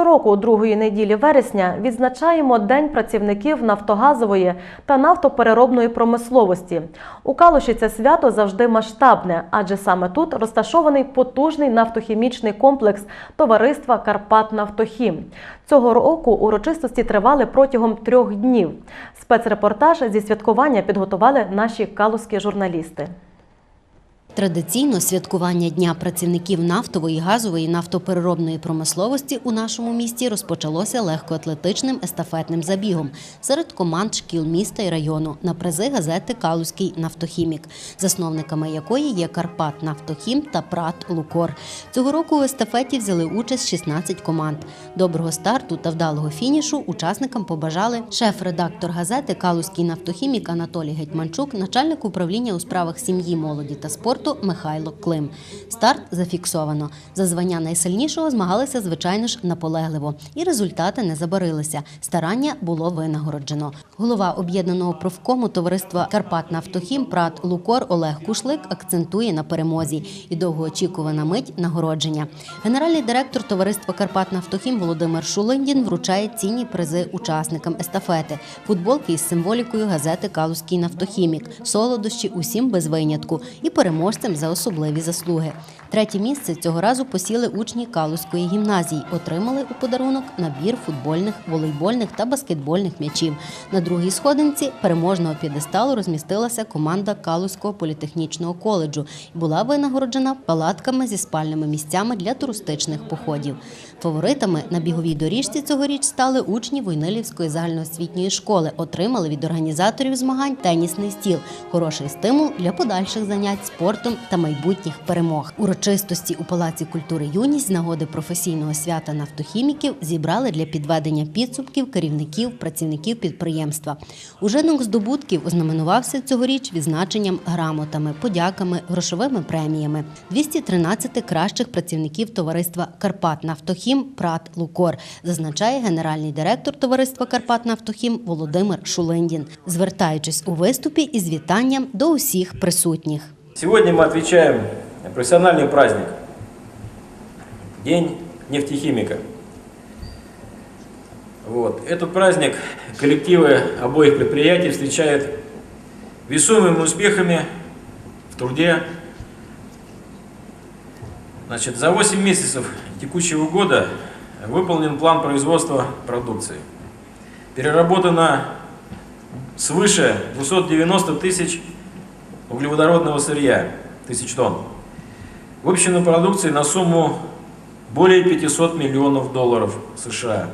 Щороку, у другої неділі вересня, відзначаємо День працівників нафтогазової та нафтопереробної промисловості. У Калуші це свято завжди масштабне, адже саме тут розташований потужний нафтохімічний комплекс товариства Карпатнафтохім. Цього року урочистості тривали протягом трьох днів. Спецрепортаж зі святкування підготували наші калузькі журналісти. Традиційно святкування Дня працівників нафтової, газової, нафтопереробної промисловості у нашому місті розпочалося легкоатлетичним естафетним забігом серед команд шкіл міста і району на призи газети Калузький нафтохімік, засновниками якої є Карпат Нафтохім та Прат Лукор. Цього року у естафеті взяли участь 16 команд. Доброго старту та вдалого фінішу учасникам побажали шеф-редактор газети Калузький нафтохімік Анатолій Гетьманчук, начальник управління у справах сім'ї, молоді та спорту Михайло Клим. Старт зафіксовано. За звання найсильнішого змагалися, звичайно ж, наполегливо. І результати не забарилися. Старання було винагороджено. Голова об'єднаного профкому товариства Карпат Нафтохім Прат Лукор Олег Кушлик акцентує на перемозі і довгоочікувана мить нагородження. Генеральний директор товариства Карпат Нафтохім Володимир Шулиндін вручає цінні призи учасникам естафети, футболки із символікою газети Калузький нафтохімік, солодощі усім без винятку і переможцям за особливі заслуги. Третє місце цього разу посіли учні Калузької гімназії, отримали у подарунок набір футбольних, волейбольних та баскетбольних м'ячів. На другій сходинці переможного п'єдесталу розмістилася команда Калузького політехнічного коледжу і була винагороджена палатками зі спальними місцями для туристичних походів. Фаворитами на біговій доріжці цьогоріч стали учні Войнилівської загальноосвітньої школи. Отримали від організаторів змагань тенісний стіл, хороший стимул для подальших занять спортом та майбутніх перемог. Урочистості у Палаці культури юність з нагоди професійного свята нафтохіміків зібрали для підведення підсумків керівників, працівників підприємства. Ужинок здобутків ознаменувався цьогоріч відзначенням грамотами, подяками, грошовими преміями. 213 кращих працівників товариства Карпат Нафтохім Прат Лукор, зазначає генеральний директор товариства Карпат Нафтохім Володимир Шулиндін, звертаючись у виступі із вітанням до усіх присутніх. Сегодня мы отвечаем на профессиональный праздник. День нефтехимика. Вот. Этот праздник коллективы обоих предприятий встречают весомыми успехами в труде. Значит, за 8 месяцев текущего года выполнен план производства продукции. Переработано свыше 290 тысяч углеводородного сырья, тысяч тонн. В общем продукции на сумму более 500 миллионов долларов США.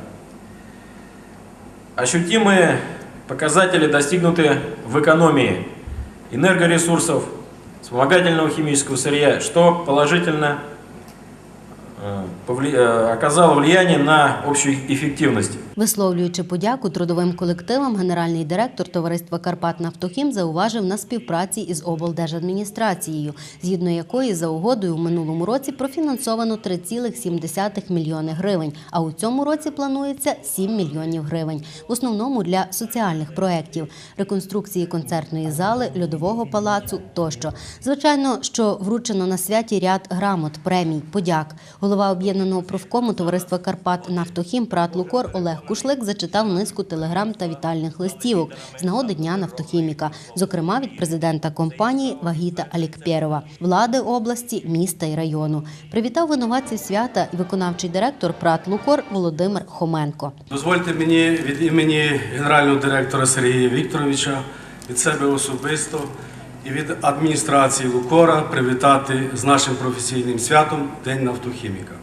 Ощутимые показатели достигнуты в экономии энергоресурсов, вспомогательного химического сырья, что положительно оказало влияние на общую эффективность. Висловлюючи подяку трудовим колективам, генеральний директор товариства Карпат Нафтохім зауважив на співпраці із облдержадміністрацією, згідно якої за угодою у минулому році профінансовано 3,7 мільйони гривень. А у цьому році планується 7 мільйонів гривень, в основному для соціальних проєктів, реконструкції концертної зали, льодового палацу тощо. Звичайно, що вручено на святі ряд грамот, премій, подяк. Голова об'єднаного профкому товариства Карпат Нафтохім Прат Лукор Олег Кушлик зачитав низку телеграм та вітальних листівок з нагоди дня нафтохіміка, зокрема від президента компанії Вагіта Алікпєрова, влади області, міста і району. Привітав винуватців свята і виконавчий директор Прат Лукор Володимир Хоменко. Дозвольте мені від імені генерального директора Сергія Вікторовича, від себе особисто і від адміністрації Лукора привітати з нашим професійним святом День нафтохіміка.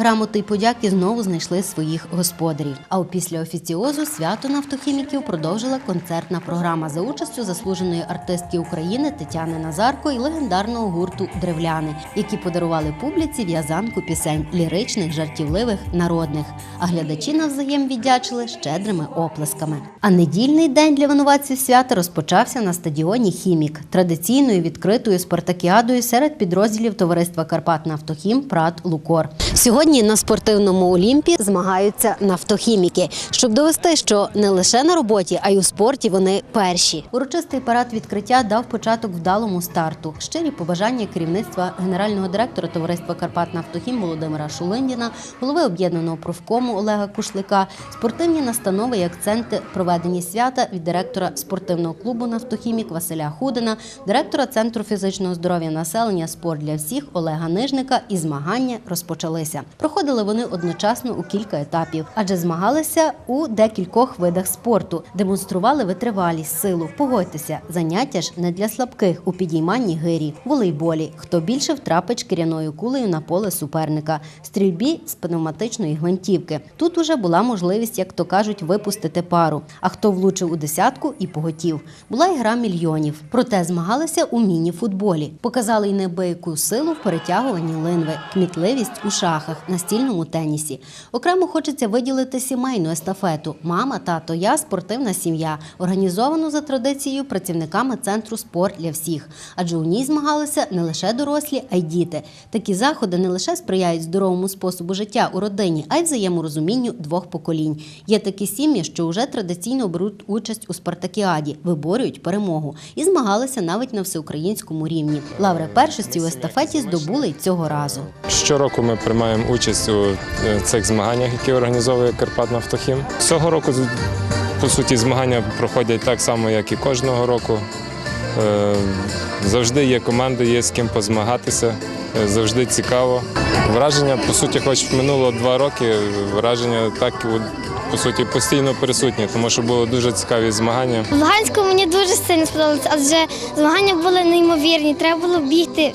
Грамоти й подяки знову знайшли своїх господарів. А після офіціозу свято нафтохіміків продовжила концертна програма за участю заслуженої артистки України Тетяни Назарко і легендарного гурту Древляни, які подарували публіці в'язанку пісень ліричних, жартівливих, народних. А глядачі навзаєм віддячили щедрими оплесками. А недільний день для винуватців свята розпочався на стадіоні Хімік традиційною відкритою спартакіадою серед підрозділів товариства Карпат Нафтохім Прат Лукор. Сьогодні Сьогодні на спортивному Олімпі змагаються нафтохіміки, щоб довести, що не лише на роботі, а й у спорті вони перші. Урочистий парад відкриття дав початок вдалому старту. Щирі побажання керівництва генерального директора товариства Карпат Нафтохім Володимира Шулиндіна, голови об'єднаного профкому Олега Кушлика, спортивні настанови і акценти проведення свята від директора спортивного клубу Нафтохімік Василя Худина, директора центру фізичного здоров'я населення Спорт для всіх Олега Нижника і змагання розпочалися. Проходили вони одночасно у кілька етапів, адже змагалися у декількох видах спорту, демонстрували витривалість, силу. Погодьтеся, заняття ж не для слабких у підійманні гирі, волейболі. Хто більше втрапить шкіряною кулею на поле суперника, стрільбі з пневматичної гвинтівки. Тут уже була можливість, як то кажуть, випустити пару. А хто влучив у десятку і поготів. Була і гра мільйонів. Проте змагалися у міні-футболі. Показали й неабияку силу в перетягуванні линви, кмітливість у шахах, настільному тенісі. Окремо хочеться виділити сімейну естафету. Мама, тато, я спортивна сім'я, організовану за традицією працівниками центру спорт для всіх. Адже у ній змагалися не лише дорослі, а й діти. Такі заходи не лише сприяють здоровому способу життя у родині, а й взаєморозумінню двох поколінь. Є такі сім'ї, що вже традиційно беруть участь у спартакіаді, виборюють перемогу і змагалися навіть на всеукраїнському рівні. Лаври першості у естафеті здобули й цього разу. Щороку ми приймаємо участь у е, цих змаганнях, які організовує Карпат Нафтохім. Цього року, по суті, змагання проходять так само, як і кожного року. Е, Завжди є команди, є з ким позмагатися, е, завжди цікаво. Враження, по суті, хоч минуло два роки, враження так по суті постійно присутні, тому що було дуже цікаві змагання. В Луганську мені дуже сильно сподобалося, адже змагання були неймовірні. Треба було бігти.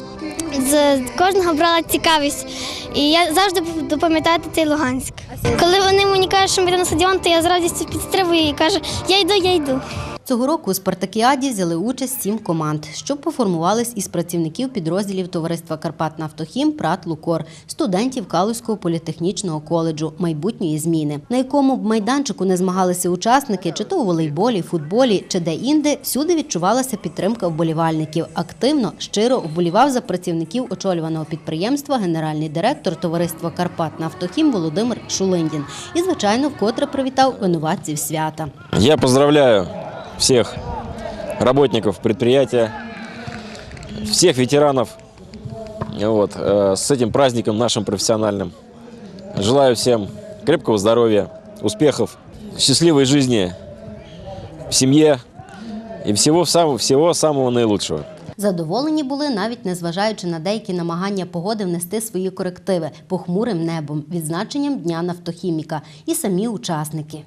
З кожного брала цікавість. І я завжди буду пам'ятати цей Луганськ. Коли вони мені кажуть, що ми йдемо на стадіон, то я з радістю підстрибую і кажу, я йду, я йду. Цього року у спартакіаді взяли участь сім команд, що поформувались із працівників підрозділів товариства Карпат Нафтохім Прат Лукор, студентів Калузького політехнічного коледжу майбутньої зміни, на якому б майданчику не змагалися учасники, чи то у волейболі, футболі, чи де-інде, всюди відчувалася підтримка вболівальників. Активно, щиро вболівав за працівників очолюваного підприємства генеральний директор товариства Карпат Нафтохім Володимир Шулиндін. І, звичайно, вкотре привітав винуватців свята. Я поздравляю всех работников предприятия, всех ветеранов вот, э, с этим праздником нашим профессиональным. Желаю всем крепкого здоровья, успехов, счастливой жизни в семье и всего самого, всего самого наилучшего. Задоволені були навіть незважаючи на деякі намагання погоди внести свої корективи похмурим небом, відзначенням дня нафтохіміка і самі учасники.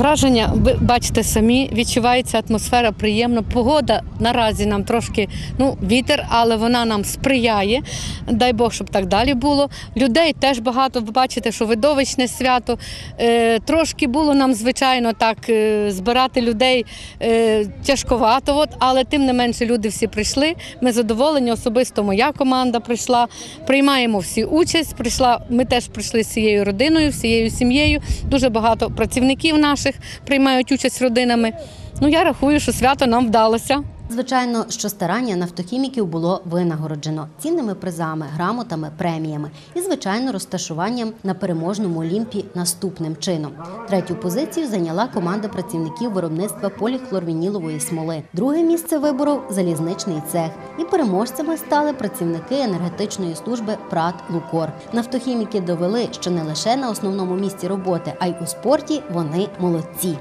Враження, ви бачите самі, відчувається атмосфера приємна. Погода наразі нам трошки ну, вітер, але вона нам сприяє. Дай Бог, щоб так далі було. Людей теж багато. Ви бачите, що видовищне свято. Е, трошки було нам, звичайно, так е, збирати людей е, тяжковато, от, але тим не менше люди всі прийшли. Ми задоволені, особисто моя команда прийшла. Приймаємо всі участь. Прийшла, ми теж прийшли з цією родиною, всією сім'єю. Дуже багато працівників наших приймають участь родинами. Ну я рахую, що свято нам вдалося. Звичайно, що старання нафтохіміків було винагороджено цінними призами, грамотами, преміями і, звичайно, розташуванням на переможному олімпі наступним чином. Третю позицію зайняла команда працівників виробництва поліхлорвінілової смоли. Друге місце виборов залізничний цех. І переможцями стали працівники енергетичної служби Прат Лукор. Нафтохіміки довели, що не лише на основному місці роботи, а й у спорті вони молодці.